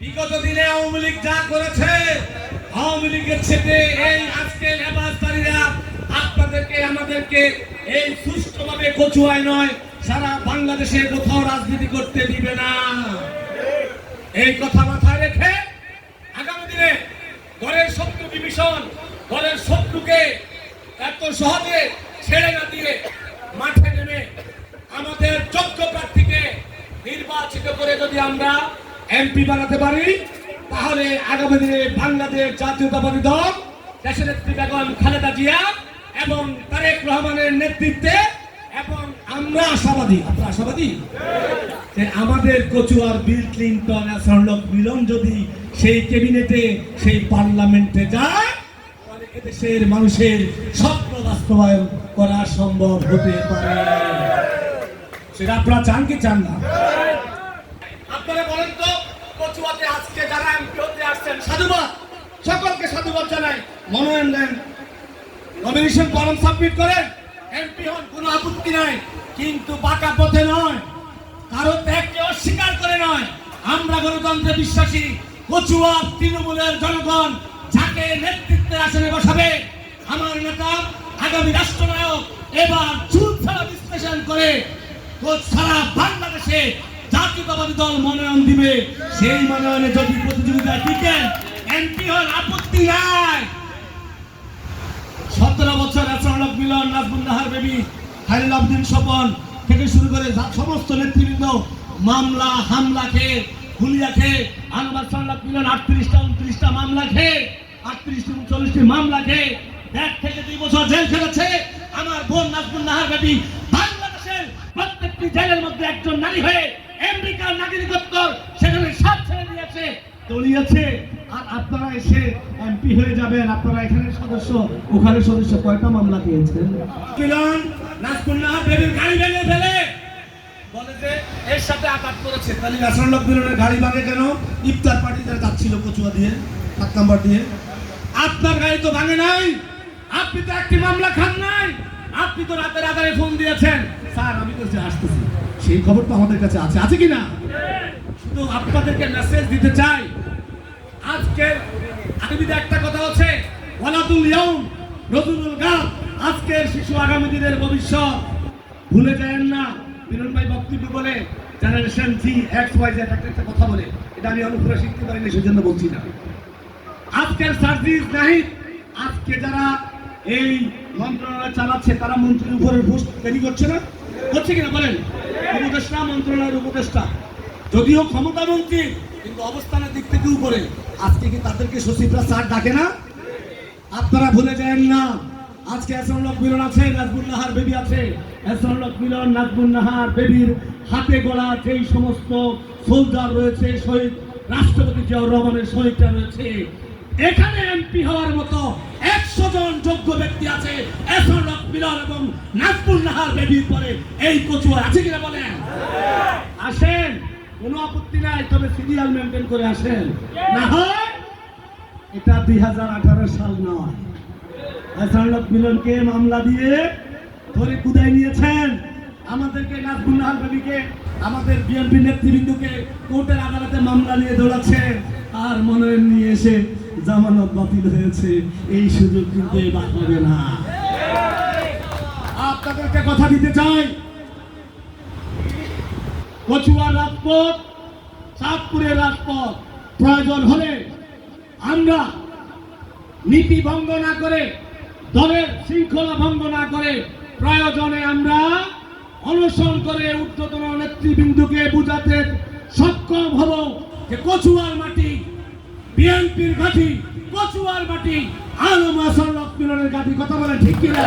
বিগত দিনে আওয়ামী লীগ যা করেছে, আওয়ামী লীগের ছেলে এই আজকে লেবাসদারীরা আপনাদেরকে, আমাদেরকে এই সুষ্ঠুভাবে কচুয়ায় নয়, সারা বাংলাদেশে কোথাও রাজনীতি করতে দিবে না। এই কথা মাথায় রেখে আগামী দিনে ঘরের শত্রু বিভীষণ, ঘরের শত্রুকে এত সহজে ছেড়ে না দিয়ে মাঠে নেমে আমাদের যোগ্য প্রার্থীকে নির্বাচিত করে যদি আমরা এমপি বানাতে পারি, তাহলে আগামী দিনে বাংলাদেশ জাতীয়তাবাদী দল, দেশের নেত্রী বেগম খালেদা জিয়া এবং তারেক রহমানের নেতৃত্বে এবং আমরা আশাবাদী, আপনারা আশাবাদী? যে আমাদের কচুয়ার বিল ক্লিন্টন সরলক মিলন যদি সেই ক্যাবিনেটে, সেই পার্লামেন্টে যায়, তাহলে এদেশের মানুষের স্বপ্ন বাস্তবায়ন করা সম্ভব হতে পারে। সেটা আপনারা চান কি চান না? কচুয়াতে আজকে যারা এমপি হতে আসছেন, সাধুবাদ। সকলকে সাধুবাদ জানাই। মনোনয়ন দেন। নমিনেশন ফর্ম সাবমিট করেন। এমপি হন, কোনো আপত্তি নাই। কিন্তু বাঁকা পথে নয়। কারও ত্যাগকে অস্বীকার করে নয়। আমরা গণতন্ত্রে বিশ্বাসী। কচুয়া তৃণমূলের জনগণ যাকে নেতৃত্বের আসনে বসাবে, আমার নেতা, আগামী রাষ্ট্রনায়ক, এবার চুল ছাড়া বিশ্লেষণ করে সারা বাংলাদেশে জাতীয়তাবাদী দল মনোনয়ন দিবে, সেই মনোনয়নে যদি প্রতিযোগিতা টিকেন এমপি হন আপত্তি নাই। সতেরো বছর আচরণক মিলন নাজবুল্লাহার বেবি খালিল আবদিন স্বপন থেকে শুরু করে সমস্ত নেতৃবৃন্দ মামলা, হামলা খেয়ে খুলিয়া খেয়ে আনোয়ার সাল্লাহ মিলন, আটত্রিশটা, উনত্রিশটা মামলা খেয়ে, আটত্রিশটি, উনচল্লিশটি মামলা খেয়ে এক থেকে দুই বছর জেল খেলেছে আমার বোন নাজবুল্লাহার বেবি বাংলাদেশের প্রত্যেকটি জেলের মধ্যে একজন নারী হয়ে আমেরিকার নাগরিকত্ব সেখানে সব ছেড়ে দিয়েছে দলিয়েছে আর আপনারা এসে এমপি হয়ে যাবেন আপনারা এখানে সদস্য ওখানে সদস্য কয়টা মামলা দিয়েছেন মিলন নাজকুল্লাহ বেবির গাড়ি ভেঙে ফেলে। বলে যে এর সাথে আঘাত করেছে। তাহলে রাসায়নিক মিলনের গাড়ি ভাঙে কেন? ইফতার পার্টি যারা যাচ্ছিল কচুয়া দিয়ে সাত নম্বর দিয়ে। আপনার গাড়ি তো ভাঙে নাই আপনি তো একটি মামলা খান নাই। আপনি তো রাতের আধারে ফোন দিয়েছেন। স্যার, আমি তো আসতেছি। সেই খবর তো আমাদের কাছে আছে। আছে কি না শুধু আপনাদেরকে মেসেজ দিতে চাই। আজকে আগামীতে একটা কথা হচ্ছে ওয়ালাতুল ইয়াউম, রজুলুল গাব আজকের শিশু আগামী দিনের ভবিষ্যৎ। ভুলে যায়েন না বিরন ভাই বক্তব্য বলে generation Z X Y Z একটা একটা কথা বলে। এটা আমি অনুপুরে শিখতে পারিনি, সেজন্য বলছি না। আজকের সার্ভিস নাহিদ, আজকে যারা এই মন্ত্রণালয় চালাচ্ছে, তারা মন্ত্রীর উপরে ঘুষ তৈরি করছে না? করছে কিনা বলেন? উপদেষ্টা, মন্ত্রণালয়ের উপদেষ্টা। যদিও ক্ষমতা মন্ত্রী, কিন্তু অবস্থানের দিক থেকে উপরে। আজকে কি তাদেরকে সচিবরা স্যার ডাকে না? আপনারা ভুলে যান না। আজকে এসনলক মিলন আছে নাজবুল্লাহার বেবি আছে। এসনলক মিলন নাজবুল্লাহার বেবির হাতে গড়া যেই সমস্ত সোলজার রয়েছে, শহীদ রাষ্ট্রপতি জিয়াউর রহমানের শহীদটা রয়েছে। এখানে এমপি হওয়ার মতো একশো জন যোগ্য ব্যক্তি আছে। এসনলক মিলন এবং নাজবুল্লাহার বেবির পরে এই কচুয়া আছে কিনা বলেন? আসেন কোনো আপত্তি নাই তবে সিরিয়াল মেনটেন করে আসেন। না হয় এটা দুই হাজার আঠারো সাল নয়। এসানলক মিলনকে মামলা দিয়ে ধরে কুদাই নিয়েছেন। আমাদেরকে নাজবুল্লাহ বেবিকে আমাদের বিএনপি নেতৃবৃন্দকে কোর্টের আদালতে মামলা নিয়ে দৌড়াচ্ছে। আর মনোনয়ন নিয়ে এসে জামানত বাতিল হয়েছে, এই সুযোগ কিন্তু এবার হবে না। আপনাদেরকে কথা দিতে চাই। কচুয়ার রাজপথ চাঁদপুরের রাজপথ প্রয়োজন হলে আমরা নীতি ভঙ্গ না করে, দলের শৃঙ্খলা ভঙ্গ না করে প্রয়োজনে আমরা অনশন করে ঊর্ধ্বতন নেতৃবৃন্দকে বুঝাতে সক্ষম হব যে কচুয়ার মাটি বিএনপির গাঠি কচুয়ার মাটি আলম আসল মিলনের গাঠি কথা বলে ঠিক কিনা